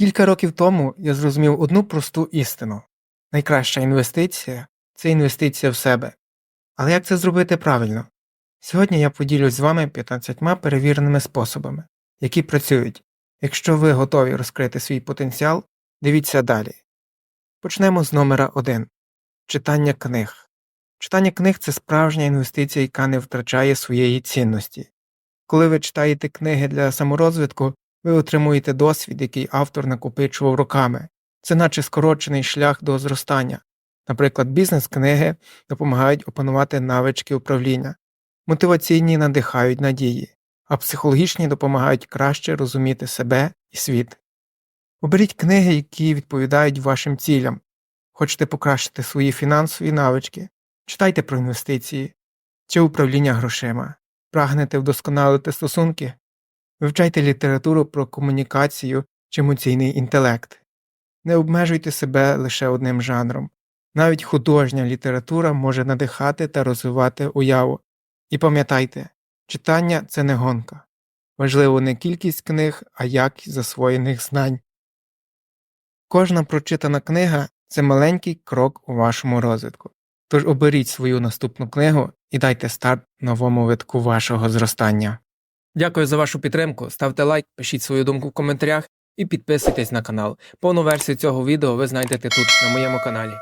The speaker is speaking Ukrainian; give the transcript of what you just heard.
Кілька років тому я зрозумів одну просту істину найкраща інвестиція це інвестиція в себе. Але як це зробити правильно? Сьогодні я поділюсь з вами 15 перевіреними способами, які працюють. Якщо ви готові розкрити свій потенціал, дивіться далі. Почнемо з номера 1. Читання книг. Читання книг це справжня інвестиція, яка не втрачає своєї цінності. Коли ви читаєте книги для саморозвитку, ви отримуєте досвід, який автор накопичував роками. Це наче скорочений шлях до зростання. Наприклад, бізнес-книги допомагають опанувати навички управління, мотиваційні надихають надії, а психологічні допомагають краще розуміти себе і світ. Оберіть книги, які відповідають вашим цілям. Хочете покращити свої фінансові навички, читайте про інвестиції чи управління грошима, прагнете вдосконалити стосунки, вивчайте літературу про комунікацію чи емоційний інтелект. Не обмежуйте себе лише одним жанром. Навіть художня література може надихати та розвивати уяву. І пам'ятайте, читання це не гонка. Важливо не кількість книг, а якість засвоєних знань. Кожна прочитана книга це маленький крок у вашому розвитку. Тож оберіть свою наступну книгу і дайте старт новому витку вашого зростання. Дякую за вашу підтримку. Ставте лайк, пишіть свою думку в коментарях і підписуйтесь на канал. Повну версію цього відео ви знайдете тут, на моєму каналі.